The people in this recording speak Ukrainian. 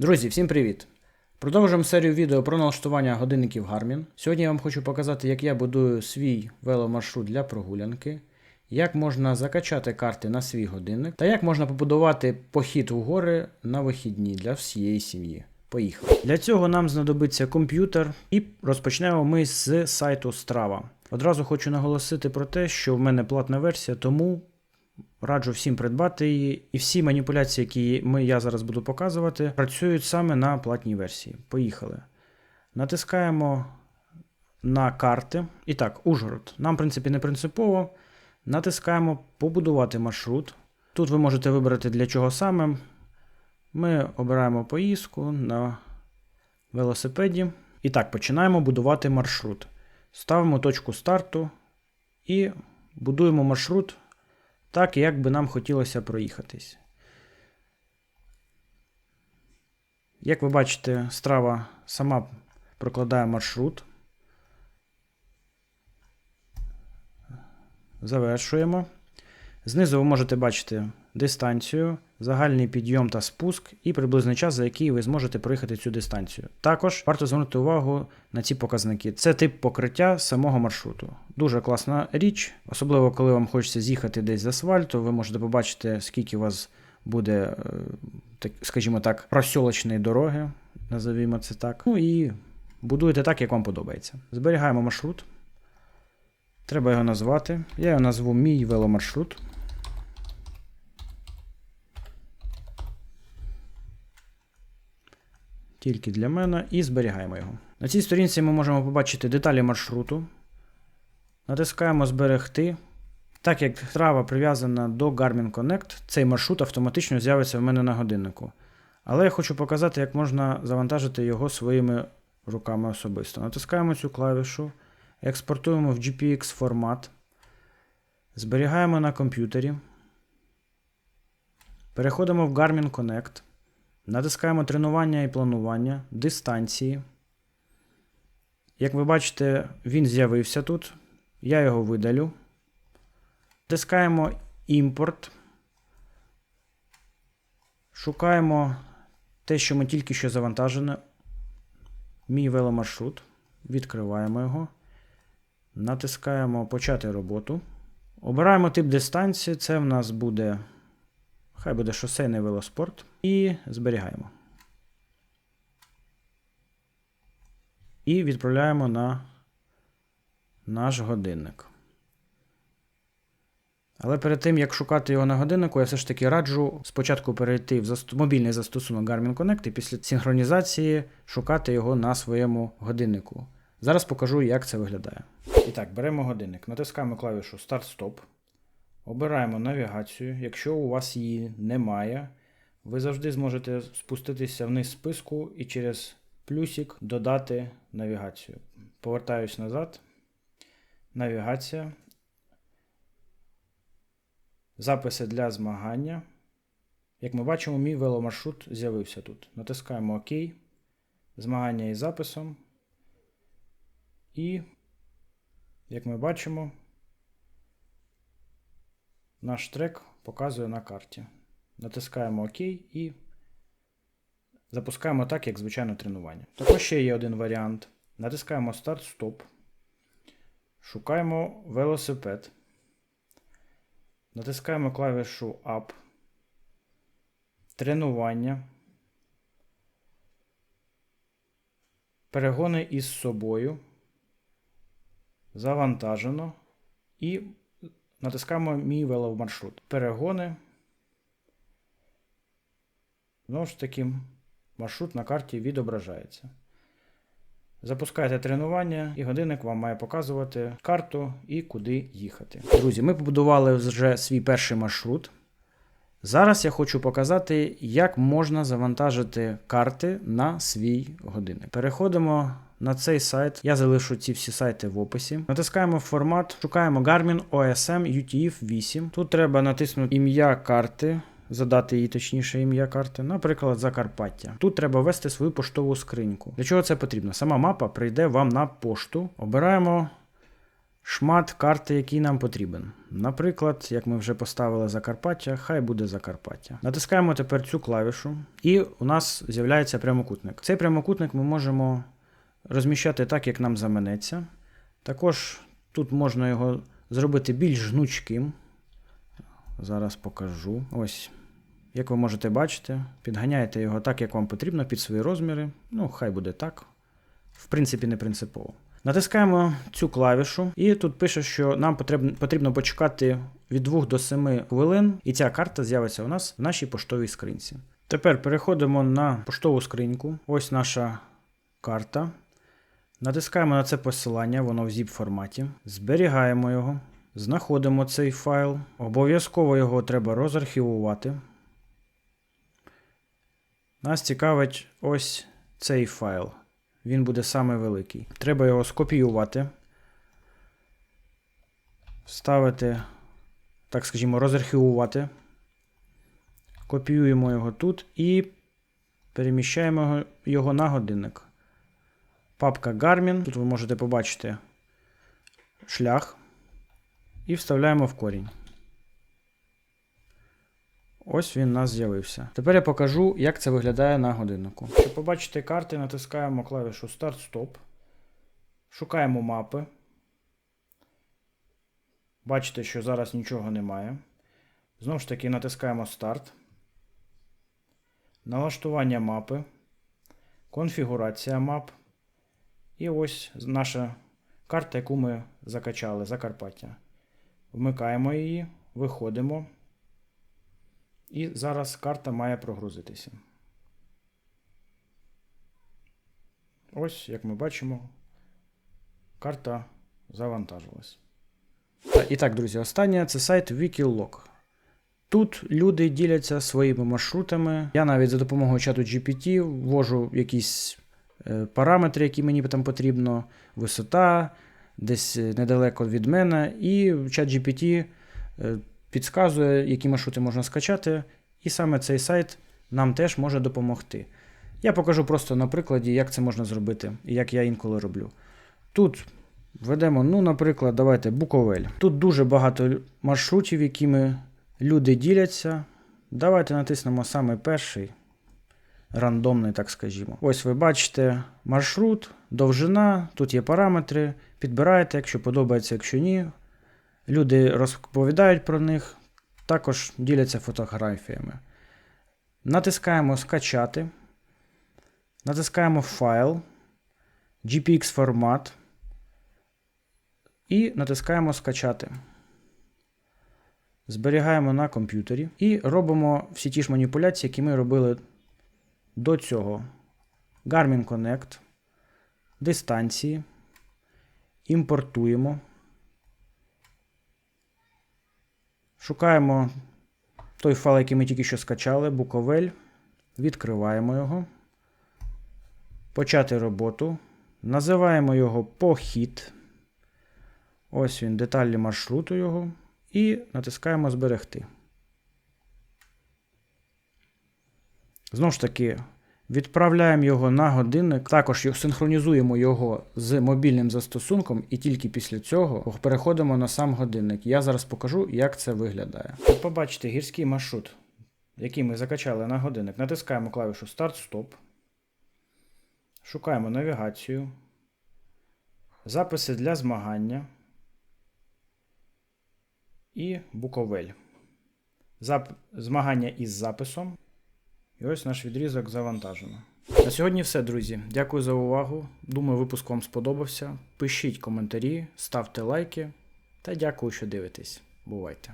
Друзі, всім привіт! Продовжуємо серію відео про налаштування годинників Garmin. Сьогодні я вам хочу показати, як я будую свій веломаршрут для прогулянки, як можна закачати карти на свій годинник та як можна побудувати похід у гори на вихідні для всієї сім'ї. Поїхали. Для цього нам знадобиться комп'ютер, і розпочнемо ми з сайту Strava. Одразу хочу наголосити про те, що в мене платна версія, тому Раджу всім придбати її, і всі маніпуляції, які ми, я зараз буду показувати, працюють саме на платній версії. Поїхали. Натискаємо на карти. І так, Ужгород. Нам, в принципі, не принципово. Натискаємо Побудувати маршрут. Тут ви можете вибрати для чого саме. Ми обираємо поїздку на велосипеді. І так, починаємо будувати маршрут. Ставимо точку старту і будуємо маршрут так, як би нам хотілося проїхатись. Як ви бачите, страва сама прокладає маршрут. Завершуємо. Знизу ви можете бачити дистанцію, загальний підйом та спуск і приблизний час, за який ви зможете проїхати цю дистанцію. Також варто звернути увагу на ці показники. Це тип покриття самого маршруту. Дуже класна річ, особливо коли вам хочеться з'їхати десь з асфальту, ви можете побачити, скільки у вас буде, е, скажімо так, просьолочної дороги, називімо це так. Ну і будуєте так, як вам подобається. Зберігаємо маршрут. Треба його назвати. Я його назву мій веломаршрут. Тільки для мене і зберігаємо його. На цій сторінці ми можемо побачити деталі маршруту. Натискаємо Зберегти. Так як трава прив'язана до Garmin Connect, цей маршрут автоматично з'явиться в мене на годиннику. Але я хочу показати, як можна завантажити його своїми руками особисто. Натискаємо цю клавішу, експортуємо в GPX формат, зберігаємо на комп'ютері. Переходимо в Garmin Connect. Натискаємо тренування і планування, дистанції. Як ви бачите, він з'явився тут. Я його видалю. Натискаємо імпорт. Шукаємо те, що ми тільки що завантажили. Мій веломаршрут. Відкриваємо його. Натискаємо Почати роботу. Обираємо тип дистанції. Це в нас буде. Хай буде шосейний велоспорт. І зберігаємо. І відправляємо на наш годинник. Але перед тим, як шукати його на годиннику, я все ж таки раджу спочатку перейти в заст... мобільний застосунок Garmin Connect і після синхронізації шукати його на своєму годиннику. Зараз покажу, як це виглядає. І так, беремо годинник, натискаємо клавішу Start-Stop. Обираємо навігацію. Якщо у вас її немає, ви завжди зможете спуститися вниз списку і через плюсик додати навігацію. Повертаюсь назад. Навігація. Записи для змагання. Як ми бачимо, мій веломаршрут з'явився тут. Натискаємо ОК. Змагання із записом. І, як ми бачимо, наш трек показує на карті. Натискаємо ОК і запускаємо так, як звичайне тренування. Також ще є один варіант. Натискаємо старт-стоп. Шукаємо велосипед. Натискаємо клавішу Up. Тренування. Перегони із собою. Завантажено. І натискаємо мій веломаршрут. Перегони. Знову ж таки, маршрут на карті відображається. Запускаєте тренування, і годинник вам має показувати карту і куди їхати. Друзі, ми побудували вже свій перший маршрут. Зараз я хочу показати, як можна завантажити карти на свій годинник. Переходимо на цей сайт. Я залишу ці всі сайти в описі. Натискаємо формат, шукаємо Garmin OSM UTF 8. Тут треба натиснути ім'я карти. Задати їй точніше ім'я карти, наприклад, Закарпаття. Тут треба ввести свою поштову скриньку. Для чого це потрібно? Сама мапа прийде вам на пошту. Обираємо шмат карти, який нам потрібен. Наприклад, як ми вже поставили Закарпаття, хай буде Закарпаття. Натискаємо тепер цю клавішу, і у нас з'являється прямокутник. Цей прямокутник ми можемо розміщати так, як нам заманеться. Також тут можна його зробити більш гнучким. Зараз покажу. Ось. Як ви можете бачити, підганяєте його так, як вам потрібно, під свої розміри. Ну, хай буде так. В принципі, не принципово. Натискаємо цю клавішу, і тут пише, що нам потрібно, потрібно почекати від 2 до 7 хвилин, і ця карта з'явиться у нас в нашій поштовій скринці. Тепер переходимо на поштову скриньку. Ось наша карта. Натискаємо на це посилання, воно в zip форматі. Зберігаємо його. Знаходимо цей файл. Обов'язково його треба розархівувати. Нас цікавить ось цей файл. Він буде саме великий. Треба його скопіювати, вставити, так скажімо, розархівувати. Копіюємо його тут і переміщаємо його на годинник. Папка Garmin. Тут ви можете побачити шлях. І вставляємо в корінь. Ось він у нас з'явився. Тепер я покажу, як це виглядає на годиннику. Щоб побачити карти, натискаємо клавішу Start-Stop. Шукаємо мапи. Бачите, що зараз нічого немає. Знову ж таки, натискаємо Старт. Налаштування мапи. Конфігурація мап. І ось наша карта, яку ми закачали Закарпаття. Вмикаємо її, виходимо. І зараз карта має прогрузитися. Ось, як ми бачимо, карта завантажилась. І так, друзі, останнє це сайт Wikilog. Тут люди діляться своїми маршрутами. Я навіть за допомогою чату GPT ввожу якісь параметри, які мені там потрібно, висота, десь недалеко від мене, і чат GPT е, підказує, які маршрути можна скачати, і саме цей сайт нам теж може допомогти. Я покажу просто на прикладі, як це можна зробити і як я інколи роблю. Тут введемо, ну, наприклад, давайте Буковель. Тут дуже багато маршрутів, якими люди діляться. Давайте натиснемо саме перший, рандомний, так скажімо. Ось ви бачите маршрут, довжина, тут є параметри. Підбираєте, якщо подобається, якщо ні. Люди розповідають про них, також діляться фотографіями. Натискаємо Скачати. Натискаємо Файл, GPX формат. І натискаємо Скачати. Зберігаємо на комп'ютері і робимо всі ті ж маніпуляції, які ми робили до цього. Garmin Connect, дистанції. Імпортуємо. Шукаємо той файл, який ми тільки що скачали, Буковель. Відкриваємо його. Почати роботу. Називаємо його похід. Ось він, деталі маршруту його. І натискаємо Зберегти. Знову ж таки, відправляємо його на годинник. Також синхронізуємо його з мобільним застосунком, і тільки після цього переходимо на сам годинник. Я зараз покажу, як це виглядає. Щоб побачити гірський маршрут, який ми закачали на годинник, натискаємо клавішу Старт-Стоп. Шукаємо навігацію. Записи для змагання. І Буковель. Зап... Змагання із записом. І ось наш відрізок завантажено. На сьогодні все, друзі. Дякую за увагу. Думаю, випуск вам сподобався. Пишіть коментарі, ставте лайки та дякую, що дивитесь. Бувайте!